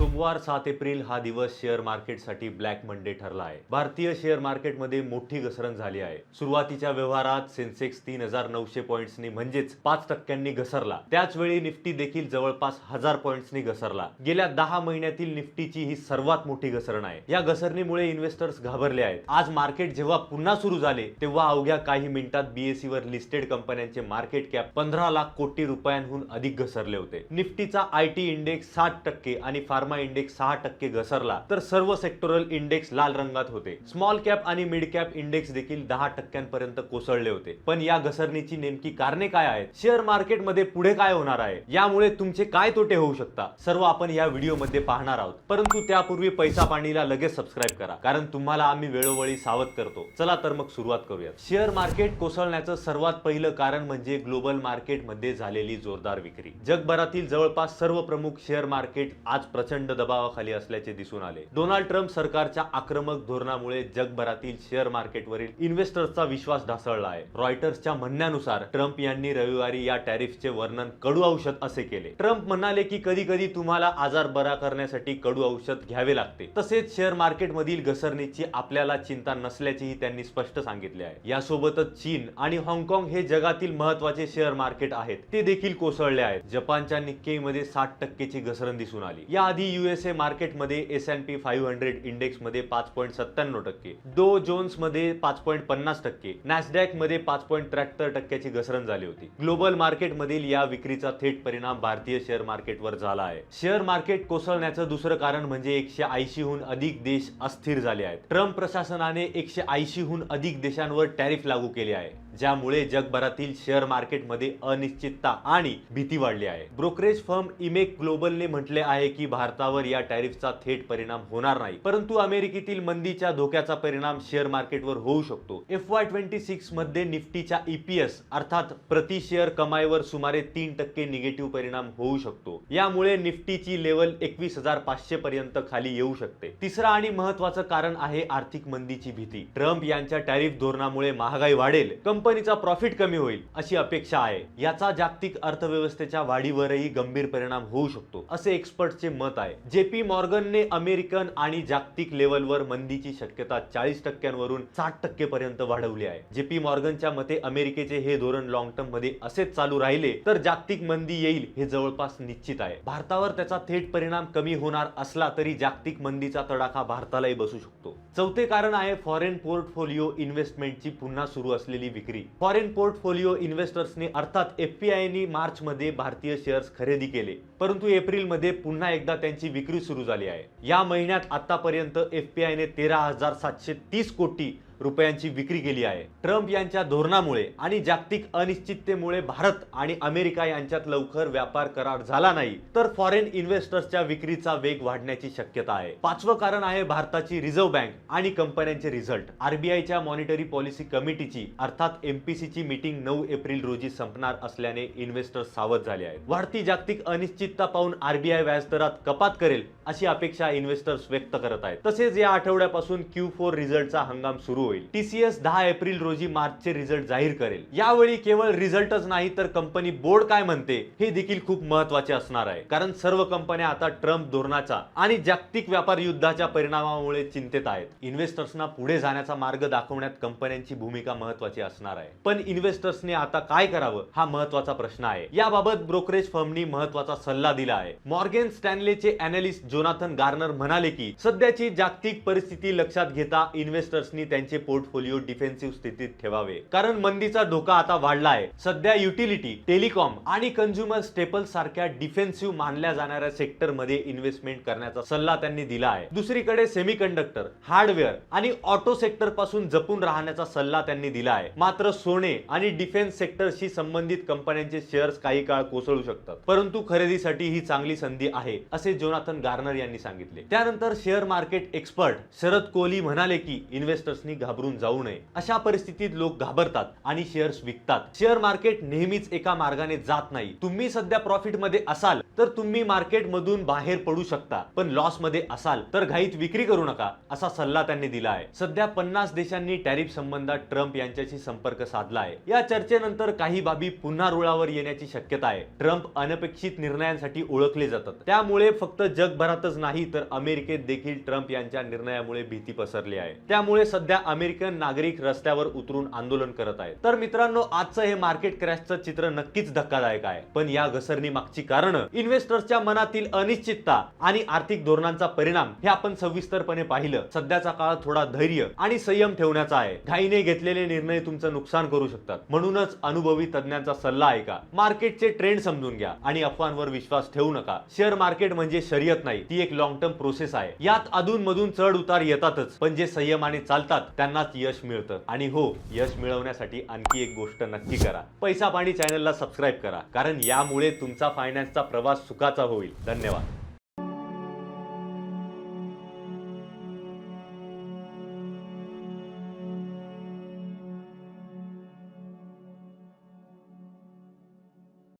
सोमवार सात एप्रिल हा दिवस शेअर मार्केटसाठी ब्लॅक मंडे ठरला आहे. भारतीय शेअर मार्केटमध्ये मोठी घसरण झाली आहे. सुरुवातीच्या व्यवहारात सेन्सेक्स तीन हजार नऊशे पॉईंट्सनी म्हणजेच पाच टक्क्यांनी घसरला. त्याचवेळी निफ्टी देखील जवळपास हजार पॉईंट्सनी घसरला. गेल्या दहा महिन्यातील निफ्टीची ही सर्वात मोठी घसरण आहे. या घसरणीमुळे इन्व्हेस्टर्स घाबरले आहेत. आज मार्केट जेव्हा पुन्हा सुरू झाले तेव्हा अवघ्या काही मिनिटात बीएससी वर लिस्टेड कंपन्यांचे मार्केट कॅप पंधरा लाख कोटी रुपयांहून अधिक घसरले होते. निफ्टीचा आयटी इंडेक्स साठ टक्के आणि फार्मा इंडेक्स सहा टक्के घसरला तर सर्व सेक्टोरल इंडेक्स लाल रंगात होते. स्मॉल कॅप आणि मिड कॅप इंडेक्स देखील दहा टक्क्यांपर्यंत कोसळले होते. पण या घसरणीची नेमकी कारणे काय आहेत? शेअर मार्केटमध्ये पुढे काय होणार आहे? यामुळे तुमचे काय तोटे होऊ शकतात सर्व आपण या व्हिडिओमध्ये पाहणार आहोत. परंतु त्यापूर्वी पैसा पाणीला लगेच सबस्क्राईब करा कारण तुम्हाला आम्ही वेळोवेळी सावध करतो. चला तर मग सुरुवात करूयात. शेअर मार्केट कोसळण्याचं सर्वात पहिलं कारण म्हणजे ग्लोबल मार्केटमध्ये झालेली जोरदार विक्री. जगभरातील जवळपास सर्व प्रमुख शेअर मार्केट आज प्रचंड दबावाखाली असल्याचे दिसून आले. डोनाल्ड ट्रम्प सरकारच्या आक्रमक धोरणामुळे जगभरातील शेअर मार्केटवरील इन्व्हेस्टर्सचा विश्वास ढासळला आहे. रॉयटर्सच्या म्हणण्यानुसार ट्रम्प यांनी रविवारी या टॅरिफचे वर्णन कडू औषध असे केले. ट्रम्प म्हणाले की कधी कधी तुम्हाला आजार बरा करण्यासाठी कडू औषध घ्यावे लागते. तसेच शेअर मार्केटमधील घसरणीची आपल्याला चिंता नसल्याचेही त्यांनी स्पष्ट सांगितले आहे. यासोबतच चीन आणि हाँगकाँग हे जगातील महत्त्वाचे शेअर मार्केट आहेत. ते देखील कोसळले आहेत. जपानच्या निक्केमध्ये साठ टक्केची घसरण दिसून आली. याआधी युएसए मार्केटमध्ये S and P five hundred इंडेक्समध्ये पाच पॉईंट सत्त्याण्णव टक्के. डो जोन्समध्ये पाच पॉईंट पन्नास टक्के. नॅसडॅकमध्ये पाच पॉईंट त्र्याहत्तर टक्क्याची घसरण झाली होती. ग्लोबल मार्केटमधील या विक्रीचा थेट परिणाम भारतीय शेअर मार्केटवर झाला आहे. शेअर मार्केट कोसळण्याचं दुसरं कारण म्हणजे एकशे ऐंशीहून अधिक देश अस्थिर झाले आहेत. ट्रम्प प्रशासनाने एकशे ऐंशीहून अधिक देशांवर टॅरिफ लागू केले आहे ज्यामुळे जगभरातील शेअर मार्केटमध्ये अनिश्चितता आणि भीती वाढली आहे. ब्रोकरेज फर्म इमेक ग्लोबलने म्हटले आहे की भारत भारतावर या टॅरिफचा थेट परिणाम होणार नाही. परंतु अमेरिकेतील मंदीच्या धोक्याचा परिणाम शेअर मार्केटवर होऊ शकतो. एफ वाय ट्वेंटी सिक्समध्ये निफ्टीच्या ईपीएस अर्थात प्रति शेअर कमाईवर सुमारे तीन टक्के निगेटिव्ह परिणाम होऊ शकतो. यामुळे निफ्टीची लेवल एकवीस हजार पाचशे पर्यंत खाली येऊ शकते. तिसरं आणि महत्वाचं कारण आहे आर्थिक मंदीची भीती. ट्रम्प यांच्या टॅरिफ धोरणामुळे महागाई वाढेल कंपनीचा प्रॉफिट कमी होईल अशी अपेक्षा आहे. याचा जागतिक अर्थव्यवस्थेच्या वाढीवरही गंभीर परिणाम होऊ शकतो असे एक्सपर्टचे मत आहे. जेपी मॉर्गनने अमेरिकन आणि जागतिक लेवलवर मंदीची शक्यता चाळीस टक्क्यांवरून साठ टक्के पर्यंत वाढवली आहे. जेपी मॉर्गनच्या मते अमेरिकेचे हे धोरण लॉंग टर्ममध्ये असेच चालू राहिले तर जागतिक मंदी येईल हे जवळपास निश्चित आहे. भारतावर त्याचा थेट परिणाम कमी होणार असला तरी जागतिक मंदीचा तडाखा भारतालाही बसू शकतो. चौथे कारण आहे फॉरेन पोर्टफोलिओ इन्व्हेस्टमेंटची पुन्हा सुरू असलेली विक्री. फॉरेन पोर्टफोलिओ इन्व्हेस्टर्सने अर्थात एफपीआयनी मार्च मध्ये भारतीय शेअर्स खरेदी केले. परंतु एप्रिलमध्ये पुन्हा एकदा त्यांची विक्री सुरू झाली आहे. या महिन्यात आतापर्यंत एफपीआयने तेरा हजार सातशे तीस कोटी रुपयांची विक्री केली आहे. ट्रम्प यांच्या धोरणामुळे आणि जागतिक अनिश्चिततेमुळे भारत आणि अमेरिका यांच्यात लवकर व्यापार करार झाला नाही तर फॉरेन इन्व्हेस्टर्सच्या विक्रीचा वेग वाढण्याची शक्यता आहे. पाचवं कारण आहे भारताची रिझर्व्ह बँक आणि कंपन्यांचे रिझल्ट. आरबीआयच्या मॉनिटरी पॉलिसी कमिटीची अर्थात एमपीसीची मीटिंग नऊ एप्रिल रोजी संपणार असल्याने इन्व्हेस्टर्स सावध झाले आहेत. वाढती जागतिक अनिश्चितता पाहून आरबीआय व्याजदरात कपात करेल अशी अपेक्षा इन्व्हेस्टर्स व्यक्त करत आहेत. तसेच या आठवड्यापासून क्यू फोर रिझल्टचा हंगाम सुरू होईल. टीसीएस दहा एप्रिल रोजी मार्चचे रिझल्ट जाहीर करेल. यावेळी केवळ रिझल्टच नाही तर कंपनी बोर्ड काय म्हणते हे देखील खूप महत्त्वाचे असणार आहे. कारण सर्व कंपन्या आता ट्रम्प धोरणाचा आणि जागतिक व्यापार युद्धाच्या परिणामामुळे चिंतेत आहेत. इन्व्हेस्टर्सना पुढे जाण्याचा मार्ग दाखवण्यात कंपन्यांची भूमिका महत्वाची असणार आहे. पण इन्व्हेस्टर्सने आता काय करावं हा महत्त्वाचा प्रश्न आहे. याबाबत ब्रोकरेज फर्मनी महत्त्वाचा सल्ला दिला आहे. मॉर्गेन स्टॅनलेचे अनालिस्ट जोनाथन गार्नर म्हणाले की सध्याची जागतिक परिस्थिती लक्षात घेता इन्व्हेस्टर्सनी त्यांचे पोर्टफोलिओ डिफेन्सिव्ह स्थितीत ठेवावे. कारण मंदीचा धोका आता वाढला आहे सध्या युटिलिटी टेलिकॉम आणि कंझ्युमर स्टेपल सारख्या डिफेन्सिव्ह मानल्या जाणाऱ्या सेक्टरमध्ये इन्व्हेस्टमेंट करण्याचा सल्ला त्यांनी दिला आहे. दुसरीकडे सेमीकंडक्टर हार्डवेअर आणि ऑटो सेक्टरपासून जपून राहण्याचा सल्ला त्यांनी दिला आहे. मात्र सोने आणि डिफेन्स सेक्टरशी संबंधित कंपन्यांचे शेअर्स काही काळ कोसळू शकतात. परंतु खरेदीसाठी ही चांगली संधी आहे असे जोनाथन गार्नर यांनी सांगितले. त्यानंतर share market expert Sharad Kohli म्हणाले की इन्व्हेस्टर्सनी घाबरून जाऊ नये. अशा परिस्थितीत लोक घाबरतात आणि शेअर्स विकतात. शेअर मार्केट नेहमीच एका मार्गाने जात नाही. तुम्ही सध्या प्रॉफिटमध्ये असाल तर तुम्ही मार्केट मधून बाहेर पडू शकता पण लॉसमध्ये असाल तर घाईत विक्री करू नका असा सल्ला त्यांनी दिला आहे. सध्या पन्नास देशांनी टॅरिफ संबंधात ट्रम्प यांच्याशी संपर्क साधला आहे. या चर्चेनंतर काही बाबी पुन्हा रुळावर येण्याची शक्यता आहे. ट्रम्प अनपेक्षित निर्णयांसाठी ओळखले जातात. त्यामुळे फक्त जगभरातच नाही तर अमेरिकेत देखील ट्रम्प यांच्या निर्णयामुळे भीती पसरली आहे. त्यामुळे सध्या अमेरिकन नागरिक रस्त्यावर उतरून आंदोलन करत आहेत. तर मित्रांनो आजचं हे मार्केट क्रॅशचं चित्र नक्कीच धक्कादायक आहे. पण या घसरणी मागची कारण? इन्व्हेस्टर्सच्या मनातील अनिश्चितता आणि आर्थिक धोरणांचा परिणाम हे आपण सविस्तरपणे पाहिलं. सध्याचा काळ थोडा धैर्य आणि संयम ठेवण्याचा आहे. घाईने घेतलेले निर्णय तुमचं नुकसान करू शकतात. म्हणूनच अनुभवी तज्ञांचा सल्ला ऐका. मार्केटचे ट्रेंड समजून घ्या आणि अफवांवर विश्वास ठेवू नका. शेअर मार्केट म्हणजे शर्यत नाही ती एक लॉंग टर्म प्रोसेस आहे. यात अधून मधून चढ उतार येतातच पण जे संयमाने चालतात त्यांनाच यश मिळतं. आणि हो यश मिळवण्यासाठी आणखी एक गोष्ट नक्की करा. पैसा पाणी चॅनलला सबस्क्राईब करा कारण यामुळे तुमचा फायनान्सचा प्रवास सुखाचा होईल. धन्यवाद.